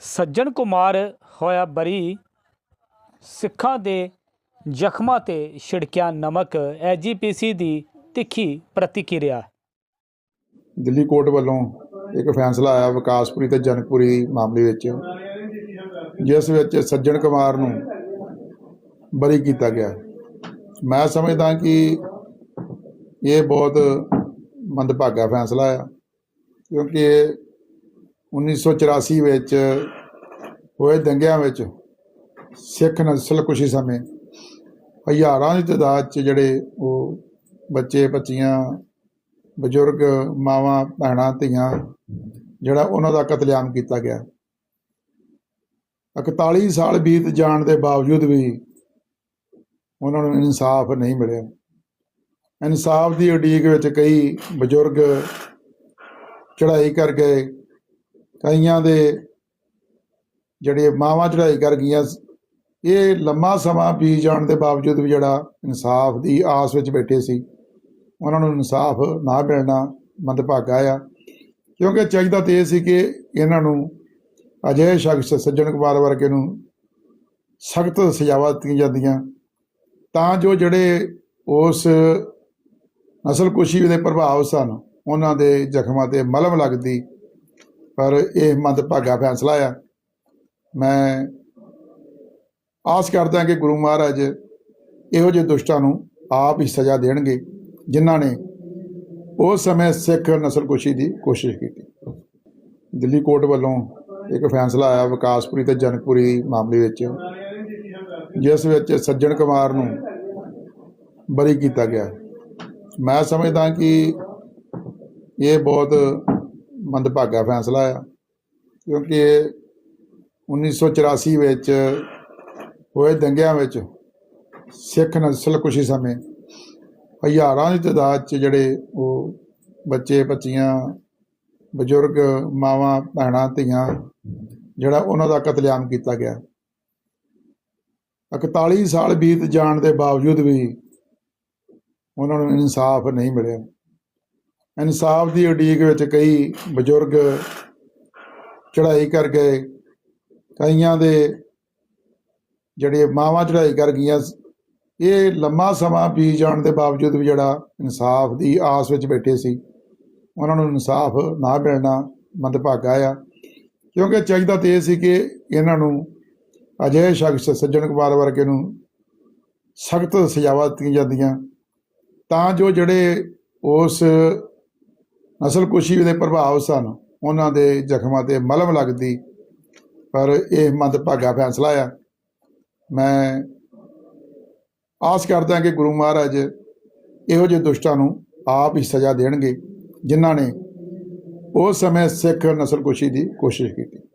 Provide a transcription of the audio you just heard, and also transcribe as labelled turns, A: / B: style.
A: ਸੱਜਣ ਕੁਮਾਰ ਹੋਇਆ ਬਰੀ, ਸਿੱਖਾਂ ਦੇ ਜ਼ਖਮਾਂ ਤੇ ਛਿੜਕਿਆ ਨਮਕ ਐਜੀਪੀਸੀ ਦੀ ਤਿੱਖੀ ਪ੍ਰਤੀਕਿਰਿਆ।
B: ਦਿੱਲੀ ਕੋਰਟ ਵੱਲੋਂ ਇੱਕ ਫੈਸਲਾ ਆਇਆ ਵਿਕਾਸਪੁਰੀ ਤੇ ਜਨਕਪੁਰੀ ਮਾਮਲੇ ਵਿੱਚ, ਜਿਸ ਵਿੱਚ ਸੱਜਣ ਕੁਮਾਰ ਨੂੰ ਬਰੀ ਕੀਤਾ ਗਿਆ। ਮੈਂ ਸਮਝਦਾ ਕਿ ਇਹ ਬਹੁਤ ਮੰਦਭਾਗਾ ਫੈਸਲਾ ਆ, ਕਿਉਂਕਿ ਇਹ 1984 ਵਿੱਚ ਹੋਏ ਦੰਗਿਆਂ ਵਿੱਚ ਸਿੱਖ ਨਸਲਕੁਸ਼ੀ ਸਮੇਂ ਹਜ਼ਾਰਾਂ ਦੀ ਤਾਦਾਦ 'ਚ ਜਿਹੜੇ ਉਹ ਬੱਚੇ, ਬੱਚੀਆਂ, ਬਜ਼ੁਰਗ, ਮਾਵਾਂ, ਭੈਣਾਂ, ਧੀਆਂ ਜਿਹੜਾ ਉਹਨਾਂ ਦਾ ਕਤਲੇਆਮ ਕੀਤਾ ਗਿਆ। 41 ਸਾਲ ਬੀਤ ਜਾਣ ਦੇ ਬਾਵਜੂਦ ਵੀ ਉਹਨਾਂ ਨੂੰ ਇਨਸਾਫ ਨਹੀਂ ਮਿਲਿਆ। ਇਨਸਾਫ ਦੀ ਉਡੀਕ ਵਿੱਚ ਕਈ ਬਜ਼ੁਰਗ ਚੜ੍ਹਾਈ ਕਰ ਗਏ। ਕਈਆਂ ਦੇ ਜਿਹੜੇ ਮਾਵਾਂ ਚੜ੍ਹਾਈ ਕਰ ਗਈਆਂ ਇਹ ਲੰਮਾ ਸਮਾਂ ਬੀਤ ਜਾਣ ਦੇ ਬਾਵਜੂਦ ਵੀ ਜਿਹੜਾ ਇਨਸਾਫ ਦੀ ਆਸ ਵਿੱਚ ਬੈਠੇ ਸੀ, ਉਹਨਾਂ ਨੂੰ ਇਨਸਾਫ ਨਾ ਮਿਲਣਾ ਮੰਦਭਾਗਾ ਆ। ਕਿਉਂਕਿ ਚਾਹੀਦਾ ਤੇ ਇਹ ਸੀ ਕਿ ਇਹਨਾਂ ਨੂੰ ਅਜਿਹੇ ਸ਼ਖਸ ਸੱਜਣ ਕੁਮਾਰ ਵਰਗੇ ਨੂੰ ਸਖਤ ਸਜ਼ਾਵਾਂ ਦਿੱਤੀਆਂ ਜਾਂਦੀਆਂ। ਤਾਂ ਜੋ ਜਿਹੜੇ ਉਸ ਨਸਲਕੁਸ਼ੀ ਦੇ ਪ੍ਰਭਾਵ ਸਨ, ਉਹਨਾਂ ਦੇ ਜ਼ਖਮਾਂ ਤੇ ਮਲਮ ਲੱਗਦੀ ਪਰ ਇਹ ਮੰਦਭਾਗਾ ਫੈਸਲਾ ਆ। ਮੈਂ ਆਸ ਕਰਦਾ ਕਿ ਗੁਰੂ ਮਹਾਰਾਜ ਇਹੋ ਜਿਹੇ ਦੁਸ਼ਟਾਂ ਨੂੰ ਆਪ ਹੀ ਸਜ਼ਾ ਦੇਣਗੇ, ਜਿਨ੍ਹਾਂ ਨੇ ਉਸ ਸਮੇਂ ਸਿੱਖ ਨਸਲਕੁਸ਼ੀ ਦੀ ਕੋਸ਼ਿਸ਼ ਕੀਤੀ। ਦਿੱਲੀ ਕੋਰਟ ਵੱਲੋਂ ਇੱਕ ਫੈਸਲਾ ਆਇਆ ਵਿਕਾਸਪੁਰੀ ਤੇ ਜਨਕਪੁਰੀ ਮਾਮਲੇ ਵਿੱਚ, ਜਿਸ ਵਿੱਚ ਸੱਜਣ ਕੁਮਾਰ ਨੂੰ ਬਰੀ ਕੀਤਾ ਗਿਆ। ਮੈਂ ਸਮਝਦਾ ਕਿ ਇਹ ਬਹੁਤ ਮੰਦਭਾਗਾ ਫੈਸਲਾ ਆ। ਕਿਉਂਕਿ ਇਹ 1984 ਵਿੱਚ ਹੋਏ ਦੰਗਿਆਂ ਵਿੱਚ ਸਿੱਖ ਨਸਲਕੁਸ਼ੀ ਸਮੇਂ ਹਜ਼ਾਰਾਂ ਦੀ ਤਾਦਾਦ 'ਚ ਜਿਹੜੇ ਉਹ ਬੱਚੇ, ਬੱਚੀਆਂ, ਬਜ਼ੁਰਗ, ਮਾਵਾਂ, ਭੈਣਾਂ, ਧੀਆਂ ਜਿਹੜਾ ਉਹਨਾਂ ਦਾ ਕਤਲੇਆਮ ਕੀਤਾ ਗਿਆ। 41 ਸਾਲ ਬੀਤ ਜਾਣ ਦੇ ਬਾਵਜੂਦ ਵੀ ਉਹਨਾਂ ਨੂੰ ਇਨਸਾਫ ਨਹੀਂ ਮਿਲਿਆ। ਇਨਸਾਫ ਦੀ ਉਡੀਕ ਵਿੱਚ ਕਈ ਬਜ਼ੁਰਗ ਚੜ੍ਹਾਈ ਕਰ ਗਏ। ਕਈਆਂ ਦੇ ਜਿਹੜੇ ਮਾਵਾਂ ਚੜ੍ਹਾਈ ਕਰ ਗਈਆਂ ਇਹ ਲੰਮਾ ਸਮਾਂ ਬੀਤ ਜਾਣ ਦੇ ਬਾਵਜੂਦ ਵੀ ਜਿਹੜਾ ਇਨਸਾਫ ਦੀ ਆਸ ਵਿੱਚ ਬੈਠੇ ਸੀ, ਉਹਨਾਂ ਨੂੰ ਇਨਸਾਫ ਨਾ ਮਿਲਣਾ ਮੰਦਭਾਗਾ ਆ। ਕਿਉਂਕਿ ਚਾਹੀਦਾ ਤੇ ਇਹ ਸੀ ਕਿ ਇਹਨਾਂ ਨੂੰ ਅਜਿਹੇ ਸ਼ਖਸ ਸੱਜਣ ਕੁਮਾਰ ਵਰਗੇ ਨੂੰ ਸਖਤ ਸਜ਼ਾਵਾਂ ਦਿੱਤੀਆਂ ਜਾਂਦੀਆਂ। ਤਾਂ ਜੋ ਜਿਹੜੇ ਉਸ ਨਸਲਕੁਸ਼ੀ ਦੇ ਪ੍ਰਭਾਵ ਸਨ। ਉਹਨਾਂ ਦੇ ਜ਼ਖਮਾਂ ਤੇ ਮਲਮ ਲੱਗਦੀ, ਪਰ ਇਹ ਮੰਦਭਾਗਾ ਫੈਸਲਾ ਆ। ਮੈਂ ਆਸ ਕਰਦਾ ਕਿ ਗੁਰੂ ਮਹਾਰਾਜ ਇਹੋ ਜਿਹੇ ਦੁਸ਼ਟਾਂ ਨੂੰ ਆਪ ਹੀ ਸਜ਼ਾ ਦੇਣਗੇ, ਜਿਨ੍ਹਾਂ ਨੇ ਉਸ ਸਮੇਂ ਸਿੱਖ ਨਸਲਕੁਸ਼ੀ ਦੀ ਕੋਸ਼ਿਸ਼ ਕੀਤੀ।